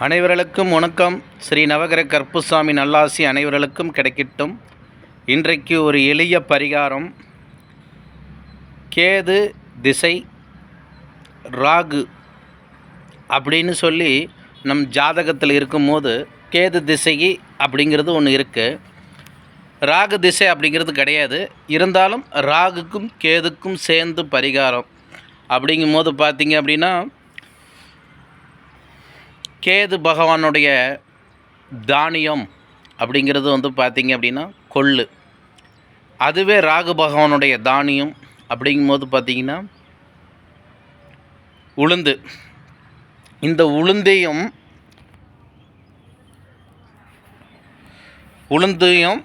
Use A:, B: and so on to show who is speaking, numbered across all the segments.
A: அனைவர்களுக்கும் வணக்கம். ஸ்ரீ நவகிர கற்புசாமி நல்லாசி அனைவர்களுக்கும் கிடைக்கட்டும். இன்றைக்கு ஒரு எளிய பரிகாரம். கேது திசை ராகு அப்படின்னு சொல்லி நம் ஜாதகத்தில் இருக்கும்போது கேது திசை அப்படிங்கிறது ஒன்று இருக்குது ராகு திசை அப்படிங்கிறது கிடையாது. இருந்தாலும் ராகுக்கும் கேதுக்கும் சேர்ந்து பரிகாரம். அப்படிங்கும்போது பார்த்திங்க அப்படின்னா கேது பகவானுடைய தானியம் அப்படிங்கிறது வந்து பார்த்திங்க அப்படின்னா கொள்ளு. அதுவே ராகு பகவானுடைய தானியம் அப்படிங்கும்போது பார்த்திங்கன்னா உளுந்து. இந்த உளுந்தையும் உளுந்தையும்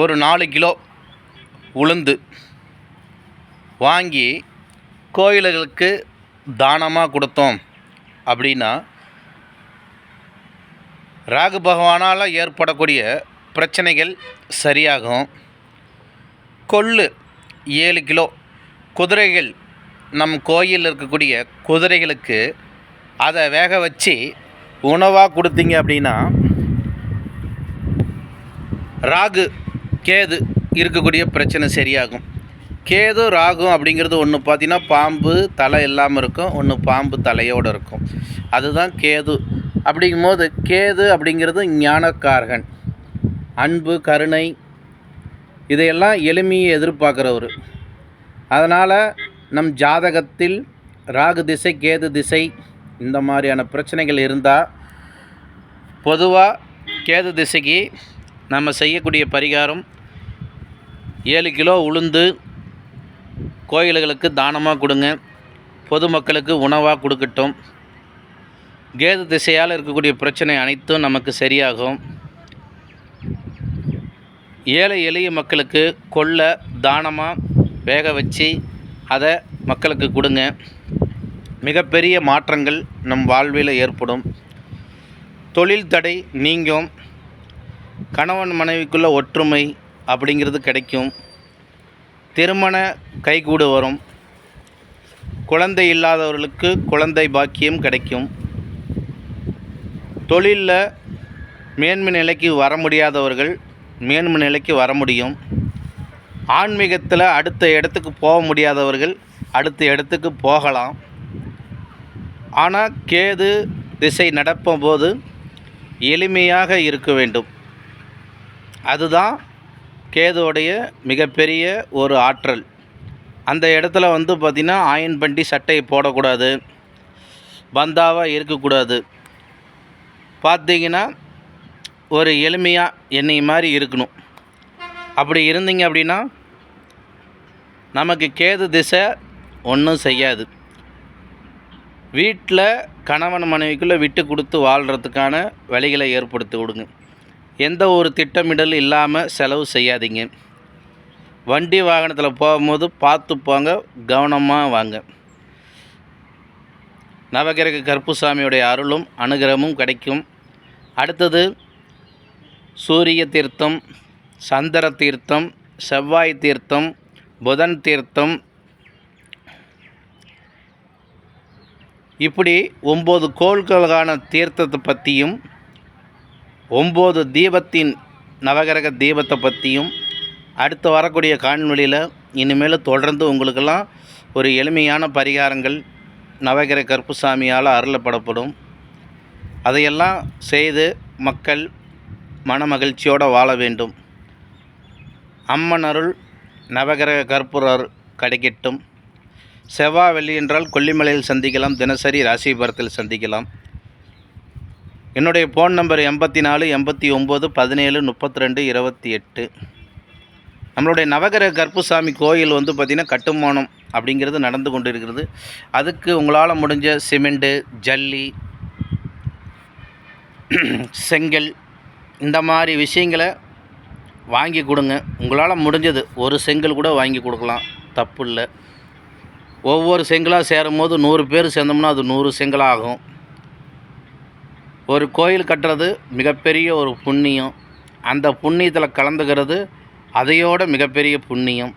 A: ஒரு நாலு கிலோ உளுந்து வாங்கி கோயில்களுக்கு தானமாக கொடுத்தோம் அப்படின்னா ராகு பகவானால் ஏற்படக்கூடிய பிரச்சனைகள் சரியாகும். கொள்ளு ஏழு கிலோ. குதிரைகள் நம் கோயிலில் இருக்கக்கூடிய குதிரைகளுக்கு அதை வேக வச்சு உணவாக கொடுத்தீங்க அப்படின்னா ராகு கேது இருக்கக்கூடிய பிரச்சனை சரியாகும். கேது ராகும் அப்படிங்கிறது ஒன்று பார்த்தீங்கன்னா பாம்பு தலை இல்லாமல் இருக்கும். ஒன்று பாம்பு தலையோடு இருக்கும். அதுதான் கேது. அப்படிங்கும்போது கேது அப்படிங்கிறது ஞானக்காரகன். அன்பு கருணை இதையெல்லாம் எளிமையை எதிர்பார்க்குறவர். அதனால் நம் ஜாதகத்தில் ராகு திசை கேது திசை இந்த மாதிரியான பிரச்சனைகள் இருந்தால் பொதுவாக கேது திசைக்கு நம்ம செய்யக்கூடிய பரிகாரம் ஏழு கிலோ உளுந்து கோயில்களுக்கு தானமாக கொடுங்க. பொதுமக்களுக்கு உணவாக கொடுக்கட்டும். கேது திசையால் இருக்கக்கூடிய பிரச்சனை அனைத்தும் நமக்கு சரியாகும். ஏழை எளிய மக்களுக்கு கொள்ள தானமாக வேக வச்சு அதை மக்களுக்கு கொடுங்க. மிகப்பெரிய மாற்றங்கள் நம் வாழ்வில் ஏற்படும். தொழில் தடை நீங்கும். கணவன் மனைவிக்குள்ள ஒற்றுமை அப்படிங்கிறது கிடைக்கும். திருமண கைகூடு வரும். குழந்தை இல்லாதவர்களுக்கு குழந்தை பாக்கியம் கிடைக்கும். தொழிலில் மேன்மை நிலைக்கு வர முடியாதவர்கள் மேன்மை நிலைக்கு வர முடியும். ஆன்மீகத்தில் அடுத்த இடத்துக்கு போக முடியாதவர்கள் அடுத்த இடத்துக்கு போகலாம். ஆனால் கேது திசை நடப்பும்போது எளிமையாக இருக்க வேண்டும். அதுதான் கேதுவுடைய மிகப்பெரிய ஒரு ஆற்றல். அந்த இடத்துல வந்து பார்த்திங்கன்னா ஆயன் பண்டி சட்டையை போடக்கூடாது. பந்தாவாக இருக்கக்கூடாது. பார்த்தீங்கன்னா ஒரு எளிமையாக என்னை மாதிரி இருக்கணும். அப்படி இருந்தீங்க அப்படின்னா நமக்கு கேது திசை ஒன்றும் செய்யாது. வீட்டில் கணவன் மனைவிக்குள்ளே விட்டு கொடுத்து வாழ்கிறதுக்கான வழிகளை ஏற்படுத்தி விடுங்க எந்த ஒரு திட்டமிடல் இல்லாமல் செலவு செய்யாதீங்க. வண்டி வாகனத்தில் போகும்போது பார்த்து போங்க கவனமாக வாங்க. நவகிரக கருப்புசாமியுடைய அருளும் அனுகிரகமும் கிடைக்கும். அடுத்தது சூரிய தீர்த்தம் சந்திர தீர்த்தம் செவ்வாய் தீர்த்தம் புதன் தீர்த்தம். இப்படி ஒம்பது கோள்களுக்கான தீர்த்தத்தை பற்றியும் ஒம்பது தீபத்தின் நவகிரக தீபத்தை பற்றியும் அடுத்து வரக்கூடிய காணொலியில் இனிமேல் தொடர்ந்து உங்களுக்கெல்லாம் ஒரு எளிமையான பரிகாரங்கள் நவகிரக கற்புசாமியால் அருளப்படப்படும். அதையெல்லாம் செய்து மக்கள் மன மகிழ்ச்சியோடு வாழ வேண்டும். அம்மன் அருள் நவகிரக கற்பூரர் கிடைக்கட்டும். செவ்வாய் வெள்ளி என்றால் கொல்லிமலையில் சந்திக்கலாம் தினசரி ராசிபுரத்தில் சந்திக்கலாம். என்னுடைய ஃபோன் நம்பர் எண்பத்தி நாலு எண்பத்தி ஒம்பது பதினேழு முப்பத்தி ரெண்டு இருபத்தி எட்டு நம்மளுடைய நவகிரக கற்புசாமி கோயில் வந்து பார்த்திங்கன்னா கட்டுமானம் அப்படிங்கிறது நடந்து கொண்டு இருக்கிறது அதுக்கு உங்களால் முடிஞ்ச சிமெண்ட்டு ஜல்லி செங்கல் இந்த மாதிரி விஷயங்களை வாங்கி கொடுங்க. உங்களால் முடிஞ்சது ஒரு செங்கல் கூட வாங்கி கொடுக்கலாம். தப்பு இல்லை. ஒவ்வொரு செங்கலாக சேரும்போது நூறு பேர் சேர்ந்தோம்னா அது நூறு செங்கலாகும். ஒரு கோயில் கட்டுறது மிகப்பெரிய ஒரு புண்ணியம். அந்த புண்ணியத்தில் கலந்துக்கிறது அதையோட மிகப்பெரிய புண்ணியம்.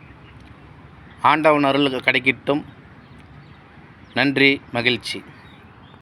A: ஆண்டவன் அருள் கிடைக்கட்டும். நன்றி மகிழ்ச்சி.